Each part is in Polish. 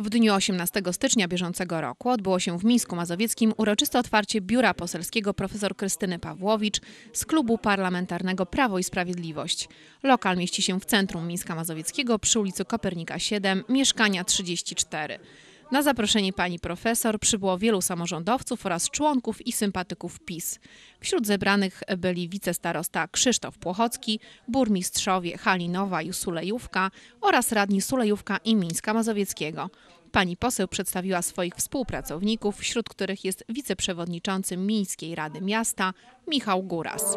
W dniu 18 stycznia bieżącego roku odbyło się w Mińsku Mazowieckim uroczyste otwarcie biura poselskiego profesor Krystyny Pawłowicz z klubu parlamentarnego Prawo i Sprawiedliwość. Lokal mieści się w centrum Mińska Mazowieckiego przy ulicy Kopernika 7, mieszkania 34. Na zaproszenie pani profesor przybyło wielu samorządowców oraz członków i sympatyków PiS. Wśród zebranych byli wicestarosta Krzysztof Płochocki, burmistrzowie Halinowa i Sulejówka oraz radni Sulejówka i Mińska Mazowieckiego. Pani poseł przedstawiła swoich współpracowników, wśród których jest wiceprzewodniczący Miejskiej Rady Miasta Michał Góras.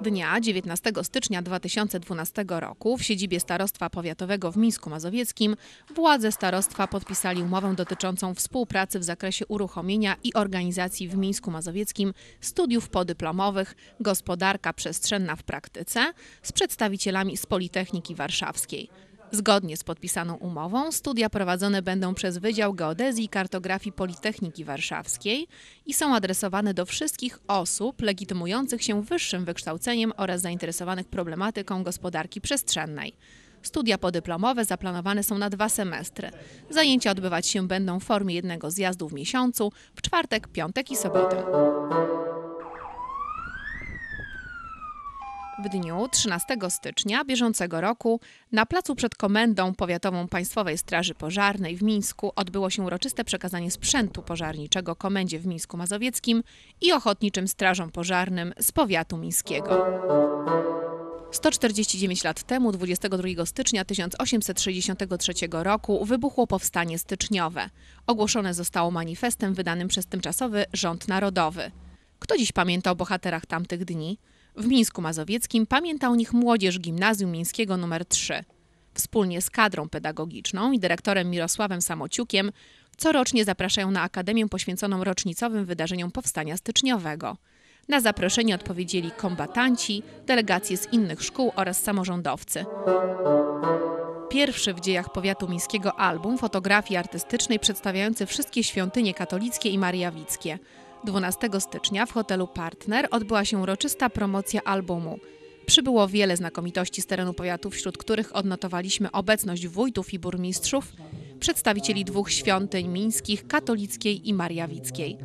Dnia 19 stycznia 2012 roku w siedzibie Starostwa Powiatowego w Mińsku Mazowieckim władze starostwa podpisali umowę dotyczącą współpracy w zakresie uruchomienia i organizacji w Mińsku Mazowieckim studiów podyplomowych Gospodarka przestrzenna w praktyce z przedstawicielami z Politechniki Warszawskiej. Zgodnie z podpisaną umową studia prowadzone będą przez Wydział Geodezji i Kartografii Politechniki Warszawskiej i są adresowane do wszystkich osób legitymujących się wyższym wykształceniem oraz zainteresowanych problematyką gospodarki przestrzennej. Studia podyplomowe zaplanowane są na dwa semestry. Zajęcia odbywać się będą w formie jednego zjazdu w miesiącu, w czwartek, piątek i sobotę. W dniu 13 stycznia bieżącego roku na placu przed Komendą Powiatową Państwowej Straży Pożarnej w Mińsku odbyło się uroczyste przekazanie sprzętu pożarniczego Komendzie w Mińsku Mazowieckim i Ochotniczym Strażom Pożarnym z powiatu mińskiego. 149 lat temu, 22 stycznia 1863 roku, wybuchło powstanie styczniowe. Ogłoszone zostało manifestem wydanym przez tymczasowy rząd narodowy. Kto dziś pamięta o bohaterach tamtych dni? W Mińsku Mazowieckim pamięta o nich młodzież Gimnazjum Mińskiego nr 3. Wspólnie z kadrą pedagogiczną i dyrektorem Mirosławem Samociukiem corocznie zapraszają na akademię poświęconą rocznicowym wydarzeniom powstania styczniowego. Na zaproszenie odpowiedzieli kombatanci, delegacje z innych szkół oraz samorządowcy. Pierwszy w dziejach powiatu mińskiego album fotografii artystycznej przedstawiający wszystkie świątynie katolickie i mariawickie – 12 stycznia w hotelu Partner odbyła się uroczysta promocja albumu. Przybyło wiele znakomitości z terenu powiatu, wśród których odnotowaliśmy obecność wójtów i burmistrzów, przedstawicieli dwóch świątyń mińskich, katolickiej i mariawickiej.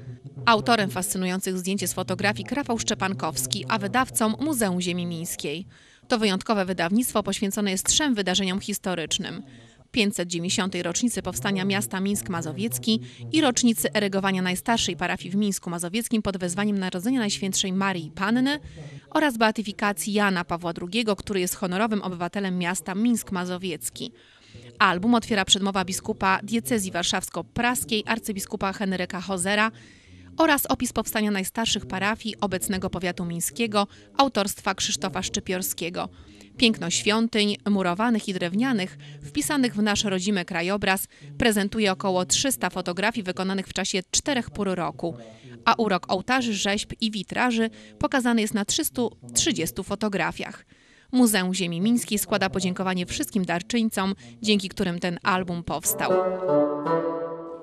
Autorem fascynujących zdjęć z fotografii Rafał Szczepankowski, a wydawcą Muzeum Ziemi Mińskiej. To wyjątkowe wydawnictwo poświęcone jest trzem wydarzeniom historycznym – 590. rocznicy powstania miasta Mińsk Mazowiecki i rocznicy erygowania najstarszej parafii w Mińsku Mazowieckim pod wezwaniem Narodzenia Najświętszej Marii Panny oraz beatyfikacji Jana Pawła II, który jest honorowym obywatelem miasta Mińsk Mazowiecki. Album otwiera przedmowa biskupa diecezji warszawsko-praskiej arcybiskupa Henryka Hozera oraz opis powstania najstarszych parafii obecnego powiatu mińskiego autorstwa Krzysztofa Szczypiorskiego – Piękno świątyń, murowanych i drewnianych, wpisanych w nasz rodzimy krajobraz, prezentuje około 300 fotografii wykonanych w czasie czterech pór roku, a urok ołtarzy, rzeźb i witraży pokazany jest na 330 fotografiach. Muzeum Ziemi Mińskiej składa podziękowanie wszystkim darczyńcom, dzięki którym ten album powstał.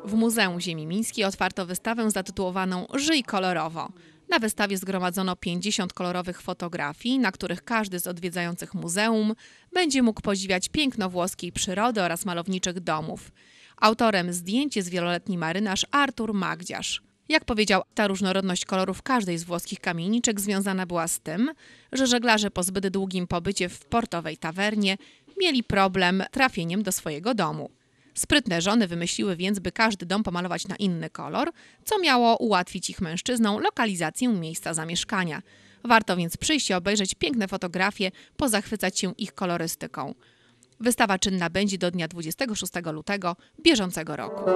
W Muzeum Ziemi Mińskiej otwarto wystawę zatytułowaną Żyj kolorowo. Na wystawie zgromadzono 50 kolorowych fotografii, na których każdy z odwiedzających muzeum będzie mógł podziwiać piękno włoskiej przyrody oraz malowniczych domów. Autorem zdjęć jest wieloletni marynarz Artur Magdziarz. Jak powiedział, ta różnorodność kolorów każdej z włoskich kamieniczek związana była z tym, że żeglarze po zbyt długim pobycie w portowej tawernie mieli problem trafieniem do swojego domu. Sprytne żony wymyśliły więc, by każdy dom pomalować na inny kolor, co miało ułatwić ich mężczyznom lokalizację miejsca zamieszkania. Warto więc przyjść i obejrzeć piękne fotografie, pozachwycać się ich kolorystyką. Wystawa czynna będzie do dnia 26 lutego bieżącego roku.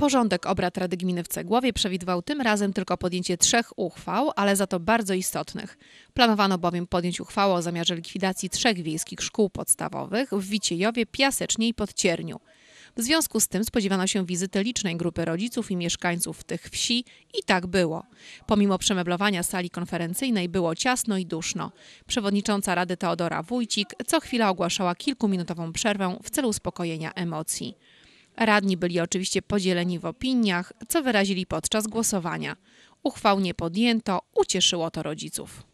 Porządek obrad Rady Gminy w Cegłowie przewidywał tym razem tylko podjęcie trzech uchwał, ale za to bardzo istotnych. Planowano bowiem podjąć uchwałę o zamiarze likwidacji trzech wiejskich szkół podstawowych w Wiciejowie, Piasecznie i Podcierniu. W związku z tym spodziewano się wizyty licznej grupy rodziców i mieszkańców tych wsi i tak było. Pomimo przemeblowania sali konferencyjnej było ciasno i duszno. Przewodnicząca Rady Teodora Wójcik co chwila ogłaszała kilkuminutową przerwę w celu uspokojenia emocji. Radni byli oczywiście podzieleni w opiniach, co wyrazili podczas głosowania. Uchwał nie podjęto, ucieszyło to rodziców.